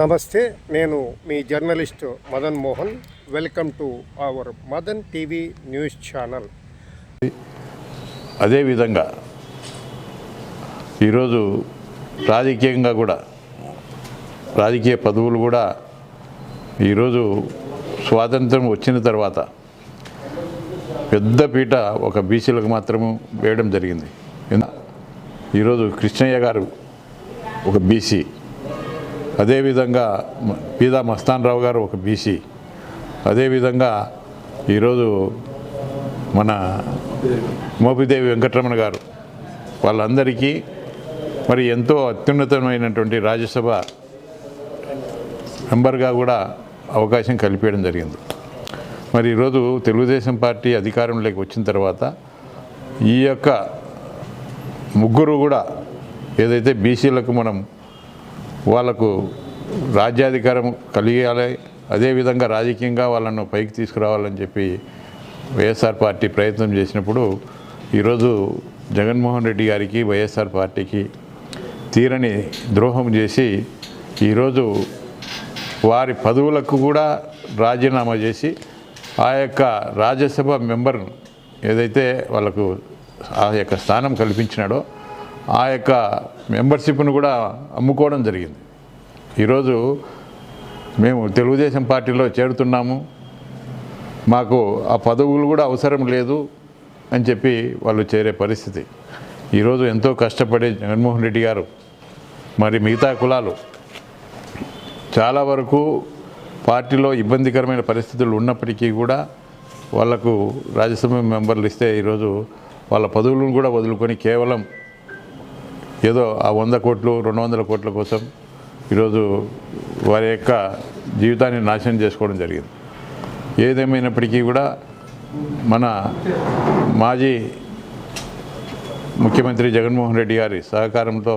నమస్తే నేను మీ journalist Madan Mohan. Welcome to our Madan TV news channel. అదేవిధంగా ఈరోజు రాజకీయంగా కూడా రాజకీయ పదవులు కూడా ఈరోజు స్వాతంత్రం వచ్చిన తర్వాత పెద్ద పీట ఒక బీసీలకు మాత్రము వేయడం జరిగింది. ఈరోజు కృష్ణయ్య గారు ఒక బీసీ. అదేవిధంగా పీదా మస్తాన్ రావు గారు ఒక బీసీ. అదేవిధంగా ఈరోజు మన మోపిదేవి వెంకటరమణ గారు. వాళ్ళందరికీ మరి ఎంతో అత్యున్నతమైనటువంటి రాజ్యసభ మెంబర్గా కూడా అవకాశం కల్పించడం జరిగింది. మరి ఈరోజు తెలుగుదేశం పార్టీ అధికారంలోకి వచ్చిన తర్వాత ఈ యొక్క ముగ్గురు కూడా ఏదైతే బీసీలకు మనం వాళ్ళకు రాజ్యాధికారం కలిగాలి అదేవిధంగా రాజకీయంగా వాళ్ళను పైకి తీసుకురావాలని చెప్పి వైఎస్ఆర్ పార్టీ ప్రయత్నం చేసినప్పుడు ఈరోజు జగన్మోహన్ రెడ్డి గారికి వైఎస్ఆర్ పార్టీకి తీరని ద్రోహం చేసి ఈరోజు వారి పదవులకు కూడా రాజీనామా చేసి ఆ యొక్క రాజ్యసభ మెంబర్ ఏదైతే వాళ్ళకు ఆ యొక్క స్థానం కల్పించినాడో ఆ యొక్క మెంబర్షిప్ను కూడా అమ్ముకోవడం జరిగింది. ఈరోజు మేము తెలుగుదేశం పార్టీలో చేరుతున్నాము. మాకు ఆ పదవులు కూడా అవసరం లేదు అని చెప్పి వాళ్ళు చేరే పరిస్థితి. ఈరోజు ఎంతో కష్టపడి జగన్మోహన్ రెడ్డి గారు మరి మిగతా కులాలు చాలా వరకు పార్టీలో ఇబ్బందికరమైన పరిస్థితులు ఉన్నప్పటికీ కూడా వాళ్ళకు రాజ్యసభ మెంబర్లు ఇస్తే ఈరోజు వాళ్ళ పదవులను కూడా వదులుకొని కేవలం ఏదో ఆ వంద కోట్లు రెండు వందల కోట్ల కోసం ఈరోజు వారి యొక్క జీవితాన్ని నాశనం చేసుకోవడం జరిగింది. ఏదేమైనప్పటికీ కూడా మన మాజీ ముఖ్యమంత్రి జగన్మోహన్ రెడ్డి గారి సహకారంతో